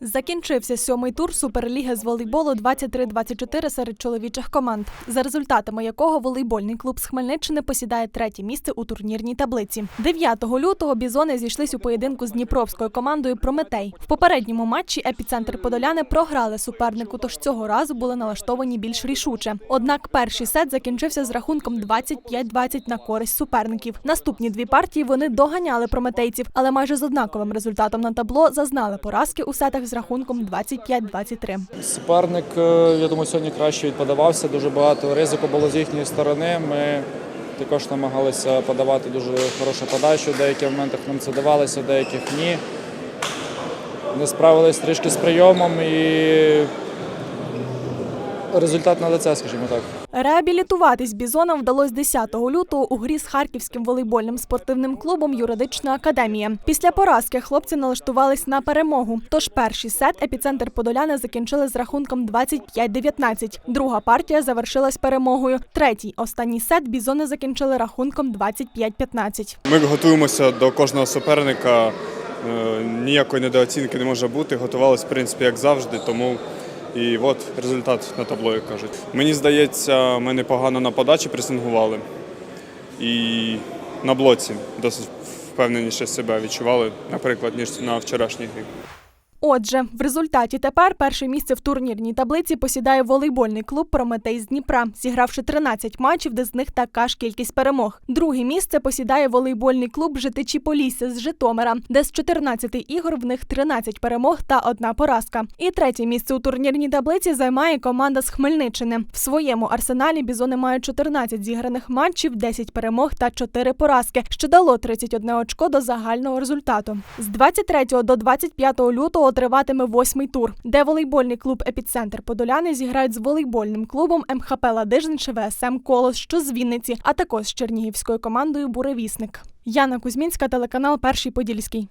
Закінчився сьомий тур Суперліги з волейболу 23-24 серед чоловічих команд, за результатами якого волейбольний клуб з Хмельниччини посідає третє місце у турнірній таблиці. 9 лютого бізони зійшлись у поєдинку з дніпровською командою Прометей. В попередньому матчі епіцентр Подоляни програли супернику, тож цього разу були налаштовані більш рішуче. Однак перший сет закінчився з рахунком 25-20 на користь суперників. Наступні дві партії вони доганяли прометейців, але майже з однаковим результатом на табло зазнали поразки у сетах з рахунком 25-23. Суперник, е, я думаю, сьогодні краще відподавався. Дуже багато ризику було з їхньої сторони. Ми також намагалися подавати дуже хорошу подачу. В деяких моментах нам це давалося, деяких ні. Не справились трішки з прийомом і результат на лице, скажімо так. Реабілітуватись бізонам вдалося 10 лютого у грі з харківським волейбольним спортивним клубом Юридична академія. Після поразки хлопці налаштувались на перемогу. Тож перший сет епіцентр Подоляни закінчили з рахунком 25-19. Друга партія завершилась перемогою. Третій останній сет бізони закінчили рахунком 25-15. Ми готуємося до кожного суперника. Е, Ніякої недооцінки не може бути. Готувалися, в принципі, як завжди, тому і от результат на табло, як кажуть. Мені здається, ми непогано на подачі пресингували і на блоці досить впевненіше себе відчували, наприклад, ніж на вчорашній грі. Отже, в результаті тепер перше місце в турнірній таблиці посідає волейбольний клуб Прометей з Дніпра, зігравши 13 матчів, де з них така ж кількість перемог. Друге місце посідає волейбольний клуб Житичі Полісся з Житомира, де з 14 ігор в них 13 перемог та одна поразка. І третє місце у турнірній таблиці займає команда з Хмельниччини. В своєму арсеналі бізони мають 14 зіграних матчів, 10 перемог та 4 поразки, що дало 31 очко до загального результату. З 23 до 25 лютого триватиме восьмий тур, де волейбольний клуб Епіцентр Подоляни зіграють з волейбольним клубом МХП Ладижин чи ВСМ Колос, що з Вінниці, а також з чернігівською командою Буревісник. Яна Кузьмінська, телеканал Перший Подільський.